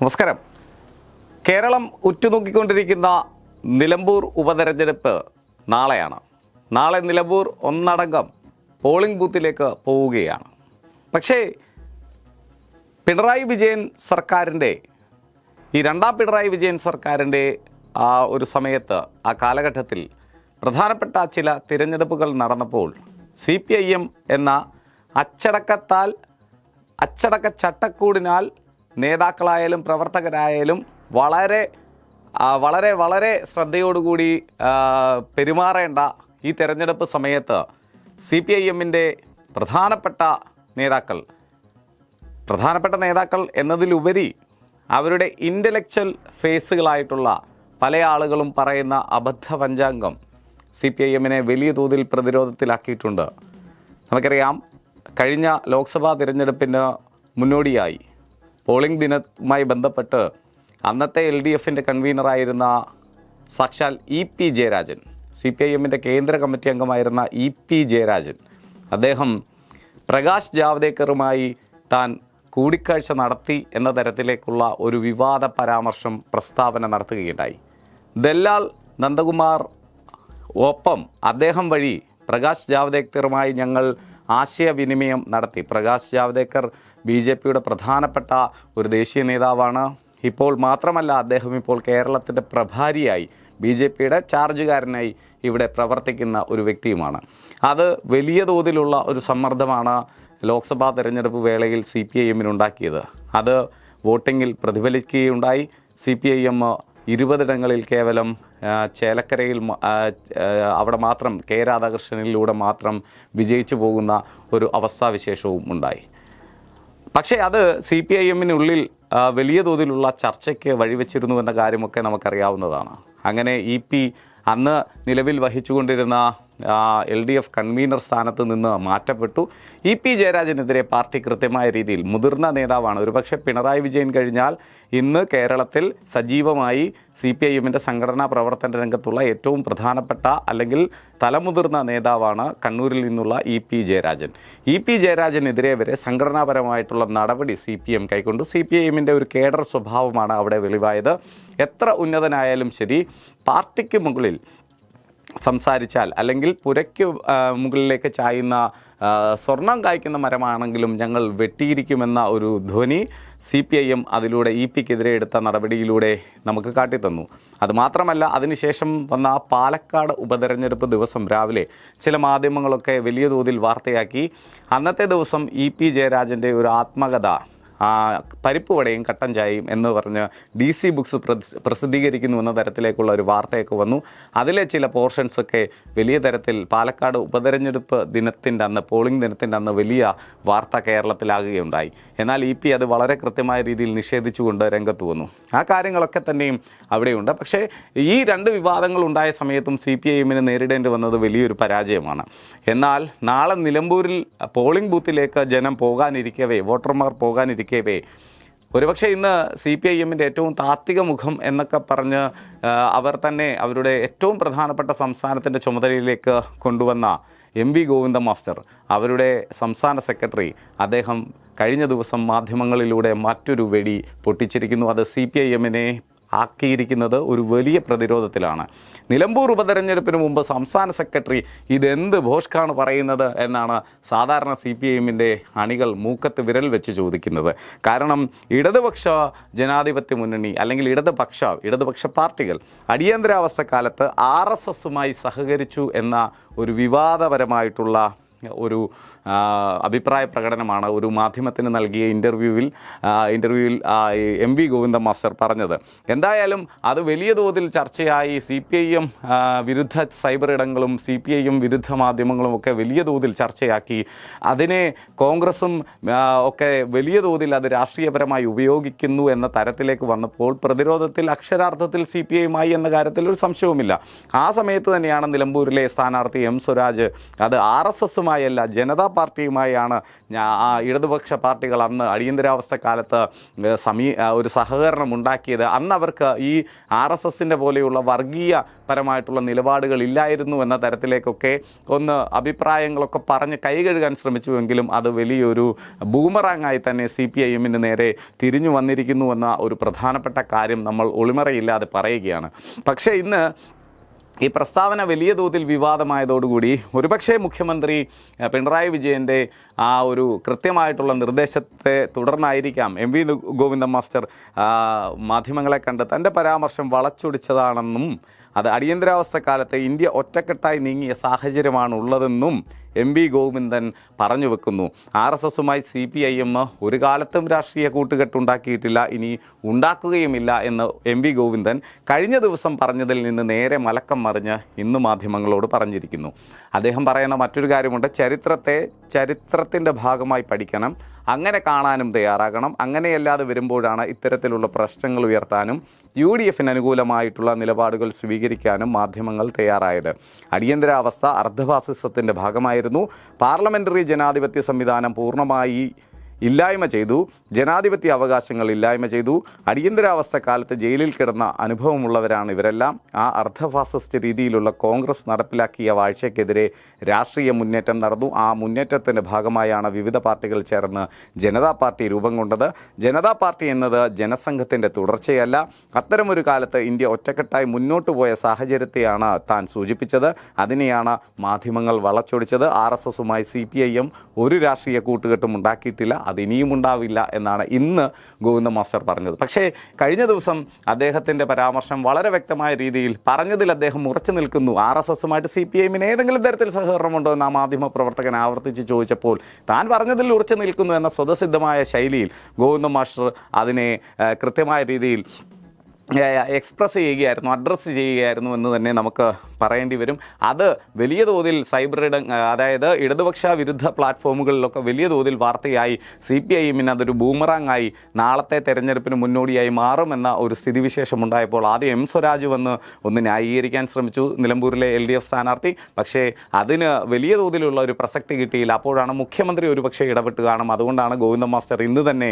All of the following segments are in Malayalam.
നമസ്കാരം. കേരളം ഉറ്റുനോക്കിക്കൊണ്ടിരിക്കുന്ന നിലമ്പൂർ ഉപതെരഞ്ഞെടുപ്പ് നാളെയാണ്. നാളെ നിലമ്പൂർ ഒന്നടങ്കം പോളിംഗ് ബൂത്തിലേക്ക് പോവുകയാണ്. പക്ഷേ പിണറായി വിജയൻ സർക്കാരിന്റെ ഈ രണ്ടാം പിണറായി വിജയൻ സർക്കാരിന്റെ ആ ഒരു സമയത്ത് ആ കാലഘട്ടത്തിൽ പ്രധാനപ്പെട്ട ചില തിരഞ്ഞെടുപ്പുകൾ നടന്നപ്പോൾ സി പി ഐ എം എന്ന അച്ചടക്കത്താൽ അച്ചടക്ക ചട്ടക്കൂടിനാൽ നേതാക്കളായാലും പ്രവർത്തകരായാലും വളരെ വളരെ വളരെ ശ്രദ്ധയോടുകൂടി പെരുമാറേണ്ട ഈ തെരഞ്ഞെടുപ്പ് സമയത്ത് സി പി ഐ എമ്മിന്റെ പ്രധാനപ്പെട്ട നേതാക്കൾ പ്രധാനപ്പെട്ട നേതാക്കൾ എന്നതിലുപരി അവരുടെ ഇന്റലക്ച്വൽ ഫേസുകളായിട്ടുള്ള പല ആളുകളും പറയുന്ന അബദ്ധ പഞ്ചാംഗം സി പി ഐ എമ്മിനെ വലിയ തോതിൽ പ്രതിരോധത്തിലാക്കിയിട്ടുണ്ട്. നമുക്കറിയാം കഴിഞ്ഞ ലോക്സഭാ തിരഞ്ഞെടുപ്പിന് മുന്നോടിയായി പോളിംഗ് ദിനവുമായി ബന്ധപ്പെട്ട് അന്നത്തെ എൽ ഡി എഫിന്റെ കൺവീനറായിരുന്ന സാക്ഷാൽ E P Jayarajan C P I എമ്മിന്റെ കേന്ദ്ര കമ്മിറ്റി അംഗമായിരുന്ന ഇ പി ജയരാജൻ അദ്ദേഹം പ്രകാശ് ജാവ്ദേക്കറുമായി താൻ കൂടിക്കാഴ്ച നടത്തി എന്ന തരത്തിലേക്കുള്ള ഒരു വിവാദ പരാമർശം പ്രസ്താവന നടത്തുകയുണ്ടായി. ദല്ലാൽ നന്ദകുമാർ ഒപ്പം അദ്ദേഹം വഴി പ്രകാശ് ജാവ്ദേക്കറുമായി ഞങ്ങൾ ആശയവിനിമയം നടത്തി. പ്രകാശ് ജാവ്ദേക്കർ ബി ജെ പിയുടെ പ്രധാനപ്പെട്ട ഒരു ദേശീയ നേതാവാണ്. ഇപ്പോൾ മാത്രമല്ല അദ്ദേഹം ഇപ്പോൾ കേരളത്തിന്റെ പ്രഭാരിയായി ബി ജെ പിയുടെ ചാർജുകാരനായി ഇവിടെ പ്രവർത്തിക്കുന്ന ഒരു വ്യക്തിയുമാണ്. അത് വലിയ തോതിലുള്ള ഒരു സമ്മർദ്ദമാണ് ലോക്സഭാ തെരഞ്ഞെടുപ്പ് വേളയിൽ സി പി ഐ എമ്മിനുണ്ടാക്കിയത് അത് വോട്ടിങ്ങിൽ പ്രതിഫലിക്കുകയുണ്ടായി. സി പി ഐ എം ഇരുപതിടങ്ങളിൽ കേവലം ചേലക്കരയിൽ അവിടെ മാത്രം കെ രാധാകൃഷ്ണനിലൂടെ മാത്രം വിജയിച്ചു പോകുന്ന ഒരു അവസ്ഥാവിശേഷവും ഉണ്ടായി. പക്ഷേ അത് സി പി ഐ എമ്മിനുള്ളിൽ വലിയ തോതിലുള്ള ചർച്ചയ്ക്ക് വഴിവെച്ചിരുന്നു എന്ന കാര്യമൊക്കെ നമുക്കറിയാവുന്നതാണ്. അങ്ങനെ ഇ പി അന്ന് നിലവിൽ വഹിച്ചുകൊണ്ടിരുന്ന എൽ ഡി എഫ് കൺവീനർ സ്ഥാനത്ത് നിന്ന് മാറ്റപ്പെട്ടു. ഇ പി ജയരാജനെതിരെ പാർട്ടി കൃത്യമായ രീതിയിൽ മുതിർന്ന നേതാവാണ്. ഒരുപക്ഷെ പിണറായി വിജയൻ കഴിഞ്ഞാൽ ഇന്ന് കേരളത്തിൽ സജീവമായി സി പി ഐ എമ്മിന്റെ സംഘടനാ പ്രവർത്തന രംഗത്തുള്ള ഏറ്റവും പ്രധാനപ്പെട്ട അല്ലെങ്കിൽ തലമുതിർന്ന നേതാവാണ് കണ്ണൂരിൽ നിന്നുള്ള E P Jayarajan. E P ജയരാജനെതിരെ വരെ സംഘടനാപരമായിട്ടുള്ള നടപടി സി പി എം കൈക്കൊണ്ടു. സി പി ഐ എമ്മിന്റെ ഒരു കേഡർ സ്വഭാവമാണ് അവിടെ വെളിവായത്. എത്ര ഉന്നതനായാലും ശരി പാർട്ടിക്ക് മുകളിൽ സംസാരിച്ചാൽ അല്ലെങ്കിൽ പുരയ്ക്ക് മുകളിലേക്ക് ചായുന്ന സ്വർണം കായ്ക്കുന്ന മരമാണെങ്കിലും ഞങ്ങൾ വെട്ടിയിരിക്കുമെന്ന ഒരു ധ്വനി സി പി ഐ എം അതിലൂടെ ഇ പിക്കെതിരെ എടുത്ത നടപടിയിലൂടെ നമുക്ക് കാട്ടിത്തന്നു. അതുമാത്രമല്ല അതിനുശേഷം വന്ന പാലക്കാട് ഉപതെരഞ്ഞെടുപ്പ് ദിവസം രാവിലെ ചില മാധ്യമങ്ങളൊക്കെ വലിയ തോതിൽ വാർത്തയാക്കി അന്നത്തെ ദിവസം ഇ പി ജയരാജന്റെ ഒരു ആത്മകഥ പരിപ്പ് വടയും കട്ടൻ ചായയും എന്ന് പറഞ്ഞ് ഡി സി ബുക്സ് പ്രസ്- പ്രസിദ്ധീകരിക്കുന്നു എന്ന തരത്തിലേക്കുള്ള ഒരു വാർത്തയൊക്കെ വന്നു. അതിലെ ചില പോർഷൻസൊക്കെ വലിയ തരത്തിൽ പാലക്കാട് ഉപതെരഞ്ഞെടുപ്പ് ദിനത്തിന്റെ അന്ന് പോളിംഗ് ദിനത്തിന്റെ അന്ന് വലിയ വാർത്ത കേരളത്തിലാകുകയുണ്ടായി. എന്നാൽ ഇ പി അത് വളരെ കൃത്യമായ രീതിയിൽ നിഷേധിച്ചുകൊണ്ട് രംഗത്ത് വന്നു. ആ കാര്യങ്ങളൊക്കെ തന്നെയും അവിടെയുണ്ട്. പക്ഷേ ഈ രണ്ട് വിവാദങ്ങൾ ഉണ്ടായ സമയത്തും സി പി ഐ എമ്മിന് നേരിടേണ്ടി വന്നത് വലിയൊരു പരാജയമാണ്. എന്നാൽ നാളെ നിലമ്പൂരിൽ പോളിംഗ് ബൂത്തിലേക്ക് ജനം പോകാനിരിക്കവേ വോട്ടർമാർ പോകാനിരിക്കവേ ഒരുപക്ഷെ ഇന്ന് സി പി ഐ എമ്മിന്റെ ഏറ്റവും താത്വിക മുഖം എന്നൊക്കെ പറഞ്ഞ് അവർ തന്നെ അവരുടെ ഏറ്റവും പ്രധാനപ്പെട്ട സംസ്ഥാനത്തിന്റെ ചുമതലയിലേക്ക് കൊണ്ടുവന്ന എം വി ഗോവിന്ദ മാസ്റ്റർ അവരുടെ സംസ്ഥാന സെക്രട്ടറി അദ്ദേഹം കഴിഞ്ഞ ദിവസം മാധ്യമങ്ങളിലൂടെ മറ്റൊരു വെടി പൊട്ടിച്ചിരിക്കുന്നു. അത് സി പി ഐ എമ്മിനെ ആക്കിയിരിക്കുന്നത് ഒരു വലിയ പ്രതിരോധത്തിലാണ്. നിലമ്പൂർ ഉപതെരഞ്ഞെടുപ്പിന് മുമ്പ് സംസ്ഥാന സെക്രട്ടറി ഇതെന്ത് ഭോഷ്കാണ് പറയുന്നത് എന്നാണ് സാധാരണ സി പി എമ്മിന്റെ അണികൾ മൂക്കത്ത് വിരൽ വെച്ച് ചോദിക്കുന്നത്. കാരണം ഇടതുപക്ഷ ജനാധിപത്യ മുന്നണി അല്ലെങ്കിൽ ഇടതുപക്ഷ ഇടതുപക്ഷ പാർട്ടികൾ അടിയന്തരാവസ്ഥ കാലത്ത് ആർ എസ് എസുമായി സഹകരിച്ചു എന്ന ഒരു വിവാദപരമായിട്ടുള്ള ഒരു അഭിപ്രായ പ്രകടനമാണ് ഒരു മാധ്യമത്തിന് നൽകിയ ഇന്റർവ്യൂവിൽ ഇന്റർവ്യൂവിൽ എം വി ഗോവിന്ദ മാസ്റ്റർ പറഞ്ഞത്. എന്തായാലും അത് വലിയ തോതിൽ ചർച്ചയായി സി പി ഐ എം വിരുദ്ധ സൈബർ ഇടങ്ങളും സി പി ഐ എം വിരുദ്ധ മാധ്യമങ്ങളും ഒക്കെ വലിയ തോതിൽ ചർച്ചയാക്കി. അതിനെ കോൺഗ്രസും ഒക്കെ വലിയ തോതിൽ അത് രാഷ്ട്രീയപരമായി ഉപയോഗിക്കുന്നു എന്ന തരത്തിലേക്ക് വന്നപ്പോൾ പ്രതിരോധത്തിൽ അക്ഷരാർത്ഥത്തിൽ സി പി ഐയുമായി എന്ന കാര്യത്തിൽ ഒരു സംശയവുമില്ല. ആ സമയത്ത് തന്നെയാണ് നിലമ്പൂരിലെ സ്ഥാനാർത്ഥി എം സ്വരാജ്. അത് ആർ എസ് എസുമായല്ല ജനതാ പാർട്ടിയുമായാണ് ആ ഇടതുപക്ഷ പാർട്ടികൾ അന്ന് അടിയന്തരാവസ്ഥ കാലത്ത് സമീ ഒരു സഹകരണം ഉണ്ടാക്കിയത്. അന്ന് അവർക്ക് ഈ ആർ എസ് എസിന്റെ പോലെയുള്ള വർഗീയപരമായിട്ടുള്ള നിലപാടുകൾ ഇല്ലായിരുന്നു എന്ന തരത്തിലേക്കൊക്കെ ഒന്ന് അഭിപ്രായങ്ങളൊക്കെ പറഞ്ഞ് കൈകഴുകാൻ ശ്രമിച്ചുവെങ്കിലും അത് വലിയൊരു ബൂമറാങ്ങായി തന്നെ സി പി ഐ എമ്മിന് നേരെ തിരിഞ്ഞു വന്നിരിക്കുന്നു എന്ന ഒരു പ്രധാനപ്പെട്ട കാര്യം നമ്മൾ ഒളിമറയില്ലാതെ പറയുകയാണ്. പക്ഷേ ഇന്ന് ഈ പ്രസ്താവന വലിയ തോതിൽ വിവാദമായതോടുകൂടി ഒരുപക്ഷേ മുഖ്യമന്ത്രി പിണറായി വിജയന്റെ ആ ഒരു കൃത്യമായിട്ടുള്ള നിർദ്ദേശത്തെ തുടർന്നായിരിക്കാം എം വി ഗോവിന്ദൻ മാസ്റ്റർ മാധ്യമങ്ങളെ കണ്ട് തന്റെ പരാമർശം വളച്ചൊടിച്ചതാണെന്നും അത് അടിയന്തരാവസ്ഥ കാലത്ത് ഇന്ത്യ ഒറ്റക്കെട്ടായി നീങ്ങിയ സാഹചര്യമാണ് ഉള്ളതെന്നും എം വി ഗോവിന്ദൻ പറഞ്ഞു വെക്കുന്നു. ആർ എസ് എസുമായി സി പി ഐ എം ഒരു കാലത്തും രാഷ്ട്രീയ കൂട്ടുകെട്ടുണ്ടാക്കിയിട്ടില്ല ഇനി ഉണ്ടാക്കുകയുമില്ല എന്ന് എം വി ഗോവിന്ദൻ കഴിഞ്ഞ ദിവസം പറഞ്ഞതിൽ നിന്ന് നേരെ മലക്കം മറിഞ്ഞ് ഇന്ന് മാധ്യമങ്ങളോട് പറഞ്ഞിരിക്കുന്നു. അദ്ദേഹം പറയുന്ന മറ്റൊരു കാര്യമുണ്ട് ചരിത്രത്തെ ചരിത്രത്തിന്റെ ഭാഗമായി പഠിക്കണം അങ്ങനെ കാണാനും തയ്യാറാകണം അങ്ങനെയല്ലാതെ വരുമ്പോഴാണ് ഇത്തരത്തിലുള്ള പ്രശ്നങ്ങൾ ഉയർത്താനും യു ഡി എഫിന് അനുകൂലമായിട്ടുള്ള നിലപാടുകൾ സ്വീകരിക്കാനും മാധ്യമങ്ങൾ തയ്യാറായത്. അടിയന്തരാവസ്ഥ അർദ്ധഫാസിസത്തിന്റെ ഭാഗമായിരുന്നു. പാർലമെന്ററി ജനാധിപത്യ സംവിധാനം പൂർണമായി ഇല്ലായ്മ ചെയ്തു ജനാധിപത്യ അവകാശങ്ങൾ ഇല്ലായ്മ ചെയ്തു അടിയന്തരാവസ്ഥ കാലത്ത് ജയിലിൽ കിടന്ന അനുഭവമുള്ളവരാണ് ഇവരെല്ലാം. ആ അർദ്ധഫാസിസ്റ്റ് രീതിയിലുള്ള കോൺഗ്രസ് നടപ്പിലാക്കിയ വാഴ്ചയ്ക്കെതിരെ രാഷ്ട്രീയ മുന്നേറ്റം നടന്നു. ആ മുന്നേറ്റത്തിന്റെ ഭാഗമായാണ് വിവിധ പാർട്ടികൾ ചേർന്ന് ജനതാ പാർട്ടി രൂപം കൊണ്ടത്. ജനതാ പാർട്ടി എന്നത് ജനസംഘത്തിന്റെ തുടർച്ചയല്ല. അത്തരമൊരു കാലത്ത് ഇന്ത്യ ഒറ്റക്കെട്ടായി മുന്നോട്ട് പോയ സാഹചര്യത്തെയാണ് താൻ സൂചിപ്പിച്ചത്. അതിനെയാണ് മാധ്യമങ്ങൾ വളച്ചൊടിച്ചത്. ആർ എസ് എസുമായി സി പി ഐ എം ഒരു രാഷ്ട്രീയ കൂട്ടുകെട്ടും ഉണ്ടാക്കിയിട്ടില്ല. അത് ഇനിയും ഉണ്ടാവില്ല എന്നാണ് ഇന്ന് ഗോവിന്ദ മാസ്റ്റർ പറഞ്ഞത്. പക്ഷേ കഴിഞ്ഞ ദിവസം അദ്ദേഹത്തിന്റെ പരാമർശം വളരെ വ്യക്തമായ രീതിയിൽ പറഞ്ഞതിൽ അദ്ദേഹം ഉറച്ചു നിൽക്കുന്നു. ആർ എസ് എസുമായിട്ട് സി പി ഐഎമ്മിന് ഏതെങ്കിലും തരത്തിൽ സഹകരണമുണ്ടോ എന്ന് ആ മാധ്യമ പ്രവർത്തകൻ ആവർത്തിച്ച് ചോദിച്ചപ്പോൾ താൻ പറഞ്ഞതിൽ ഉറച്ചു നിൽക്കുന്നു എന്ന സ്വതസിദ്ധമായ ശൈലിയിൽ ഗോവിന്ദ മാസ്റ്റർ അതിനെ കൃത്യമായ രീതിയിൽ എക്സ്പ്രസ് ചെയ്യുകയായിരുന്നു അഡ്രസ്സ് ചെയ്യുകയായിരുന്നു എന്ന് തന്നെ നമുക്ക് പറയേണ്ടി വരും. അത് വലിയ തോതിൽ സൈബർ അതായത് ഇടതുപക്ഷ വിരുദ്ധ പ്ലാറ്റ്ഫോമുകളിലൊക്കെ വലിയ തോതിൽ വാർത്തയായി. സി പി ഐ എമ്മിന് അതൊരു ബൂമറാങ്ങായി നാളത്തെ തെരഞ്ഞെടുപ്പിന് മുന്നോടിയായി മാറുമെന്ന ഒരു സ്ഥിതിവിശേഷം ഉണ്ടായപ്പോൾ ആദ്യം എം സ്വരാജ് വന്ന് ഒന്ന് ന്യായീകരിക്കാൻ ശ്രമിച്ചു. നിലമ്പൂരിലെ എൽ ഡി എഫ് സ്ഥാനാർത്ഥി. പക്ഷേ അതിന് വലിയ തോതിലുള്ള ഒരു പ്രസക്തി കിട്ടിയില്ല. അപ്പോഴാണ് മുഖ്യമന്ത്രി ഒരുപക്ഷെ ഇടപെട്ട് കാണും. അതുകൊണ്ടാണ് ഗോവിന്ദ മാസ്റ്റർ ഇന്ന് തന്നെ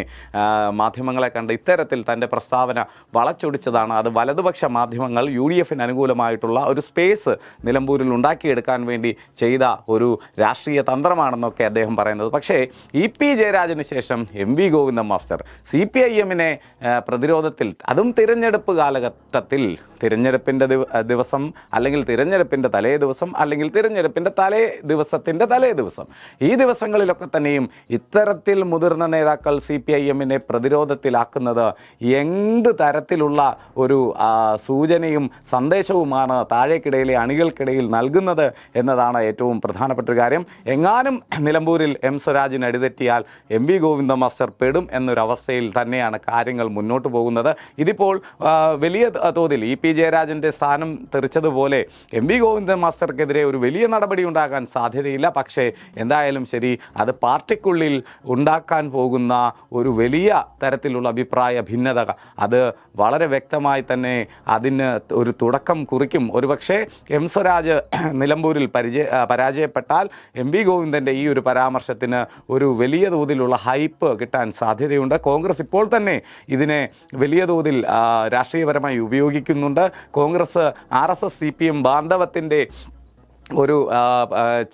മാധ്യമങ്ങളെ കണ്ട് ഇത്തരത്തിൽ തന്റെ പ്രസ്താവന വളച്ചൊടിച്ചതാണ്. അത് വലതുപക്ഷ മാധ്യമങ്ങൾ യു ഡി എഫിന് അനുകൂലമായിട്ടുള്ള ഒരു സ്പേസ് നിലമ്പൂരിൽ ഉണ്ടാക്കിയെടുക്കാൻ വേണ്ടി ചെയ്ത ഒരു രാഷ്ട്രീയ തന്ത്രമാണെന്നൊക്കെ അദ്ദേഹം പറയുന്നത്. പക്ഷേ ഇ പി ജയരാജന് ശേഷം M V Govindan master C P I എമ്മിനെ പ്രതിരോധത്തിൽ അതും തിരഞ്ഞെടുപ്പ് കാലഘട്ടത്തിൽ തിരഞ്ഞെടുപ്പിന്റെ ദിവസം അല്ലെങ്കിൽ തിരഞ്ഞെടുപ്പിന്റെ തലേ ദിവസം അല്ലെങ്കിൽ തിരഞ്ഞെടുപ്പിന്റെ തലേ ദിവസത്തിന്റെ തലേ ദിവസം. ഈ ദിവസങ്ങളിലൊക്കെ തന്നെയും ഇത്തരത്തിൽ മുതിർന്ന നേതാക്കൾ സി പി ഐ എമ്മിനെ പ്രതിരോധത്തിലാക്കുന്നത് എന്ത് തരത്തിലുള്ള ഒരു സൂചനയും സന്ദേശവുമാണ് താഴേക്കിടയിലെ അണികൾക്കിടയിൽ നൽകുന്നത് എന്നതാണ് ഏറ്റവും പ്രധാനപ്പെട്ട ഒരു കാര്യം. എങ്ങാനും നിലമ്പൂരിൽ എം സ്വരാജിന് അടിതെറ്റിയാൽ എം വി ഗോവിന്ദ മാസ്റ്റർ പെടും എന്നൊരവസ്ഥയിൽ തന്നെയാണ് കാര്യങ്ങൾ മുന്നോട്ട് പോകുന്നത്. ഇതിപ്പോൾ വലിയ തോതിൽ ഇ പി ജയരാജന്റെ സ്ഥാനം തെറിച്ചതുപോലെ എം വി ഗോവിന്ദ മാസ്റ്റർക്കെതിരെ ഒരു വലിയ നടപടി ഉണ്ടാകാൻ സാധ്യതയില്ല. പക്ഷേ എന്തായാലും ശരി അത് പാർട്ടിക്കുള്ളിൽ ഉണ്ടാക്കാൻ പോകുന്ന ഒരു വലിയ തരത്തിലുള്ള അഭിപ്രായ ഭിന്നത അത് വളരെ വ്യക്തമായി തന്നെ അതിന് ഒരു തുടക്കം കുറിക്കും. ഒരുപക്ഷെ എം സ്വരാജ് നിലമ്പൂരിൽ പരിചയ പരാജയപ്പെട്ടാൽ എം വി ഗോവിന്ദന്റെ ഈ ഒരു പരാമർശത്തിന് ഒരു വലിയ തോതിലുള്ള ഹൈപ്പ് കിട്ടാൻ സാധ്യതയുണ്ട്. കോൺഗ്രസ് ഇപ്പോൾ തന്നെ ഇതിനെ വലിയ തോതിൽ രാഷ്ട്രീയപരമായി ഉപയോഗിക്കുന്നുണ്ട്. Congress R S S C P M ബാന്ധവത്തിന്റെ ഒരു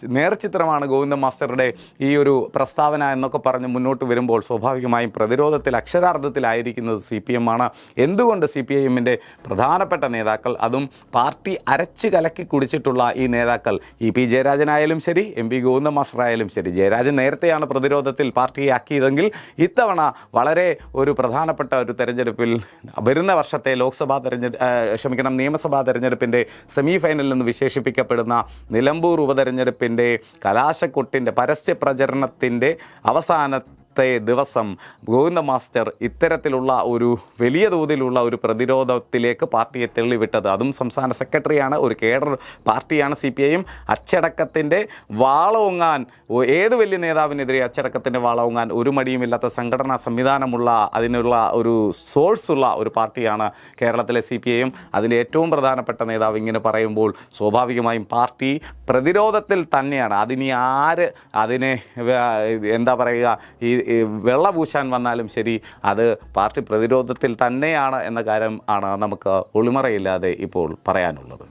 നേർചിത്രമാണ് ഗോവിന്ദ മാസ്റ്ററുടെ ഈ ഒരു പ്രസ്താവന എന്നൊക്കെ പറഞ്ഞ് മുന്നോട്ട് വരുമ്പോൾ സ്വാഭാവികമായും പ്രതിരോധത്തിൽ അക്ഷരാർത്ഥത്തിലായിരിക്കുന്നത് സി പി എം ആണ്. എന്തുകൊണ്ട് സി പി ഐ എമ്മിന്റെ പ്രധാനപ്പെട്ട നേതാക്കൾ അതും പാർട്ടി അരച്ച് കലക്കി കുടിച്ചിട്ടുള്ള ഈ നേതാക്കൾ ഇ പി ജയരാജനായാലും ശരി എം പി ഗോവിന്ദ മാസ്റ്ററായാലും ശരി ജയരാജൻ നേരത്തെയാണ് പ്രതിരോധത്തിൽ പാർട്ടിയെ ആക്കിയതെങ്കിൽ ഇത്തവണ വളരെ ഒരു പ്രധാനപ്പെട്ട ഒരു തെരഞ്ഞെടുപ്പിൽ വരുന്ന വർഷത്തെ ലോക്സഭാ തെരഞ്ഞെടുപ്പ് ക്ഷമിക്കണം നിയമസഭാ തെരഞ്ഞെടുപ്പിന്റെ സെമി ഫൈനലിൽ നിന്ന് വിശേഷിപ്പിക്കപ്പെടുന്ന നിലമ്പൂർ ഉപതെരഞ്ഞെടുപ്പിന്റെ കലാശക്കൊട്ടിന്റെ പരസ്യ പ്രചരണത്തിന്റെ അവസാന ഇന്നത്തെ ദിവസം ഗോവിന്ദ മാസ്റ്റർ ഇത്തരത്തിലുള്ള ഒരു വലിയ തോതിലുള്ള ഒരു പ്രതിരോധത്തിലേക്ക് പാർട്ടിയെ തെളിവിട്ടത് അതും സംസ്ഥാന സെക്രട്ടറിയാണ് ഒരു കേഡർ പാർട്ടിയാണ് സി പി ഐ എം അച്ചടക്കത്തിന്റെ വാളോങ്ങാൻ ഏത് വലിയ നേതാവിനെതിരെ അച്ചടക്കത്തിന്റെ വാളോങ്ങാൻ ഒരു മടിയുമില്ലാത്ത സംഘടനാ സംവിധാനമുള്ള അതിനുള്ള ഒരു സോഴ്സുള്ള ഒരു പാർട്ടിയാണ് കേരളത്തിലെ സി പി ഐ എം അതിലെ ഏറ്റവും പ്രധാനപ്പെട്ട നേതാവ് ഇങ്ങനെ പറയുമ്പോൾ സ്വാഭാവികമായും പാർട്ടി പ്രതിരോധത്തിൽ തന്നെയാണ്. അതിനി ആര് അതിനെ എന്താ പറയുക ഈ വെള്ള പൂശാൻ വന്നാലും ശരി അത് പാർട്ടി പ്രതിരോധത്തിൽ തന്നെയാണ് എന്ന കാര്യം ആണ് നമുക്ക് ഒളിമറയില്ലാതെ ഇപ്പോൾ പറയാനുള്ളത്.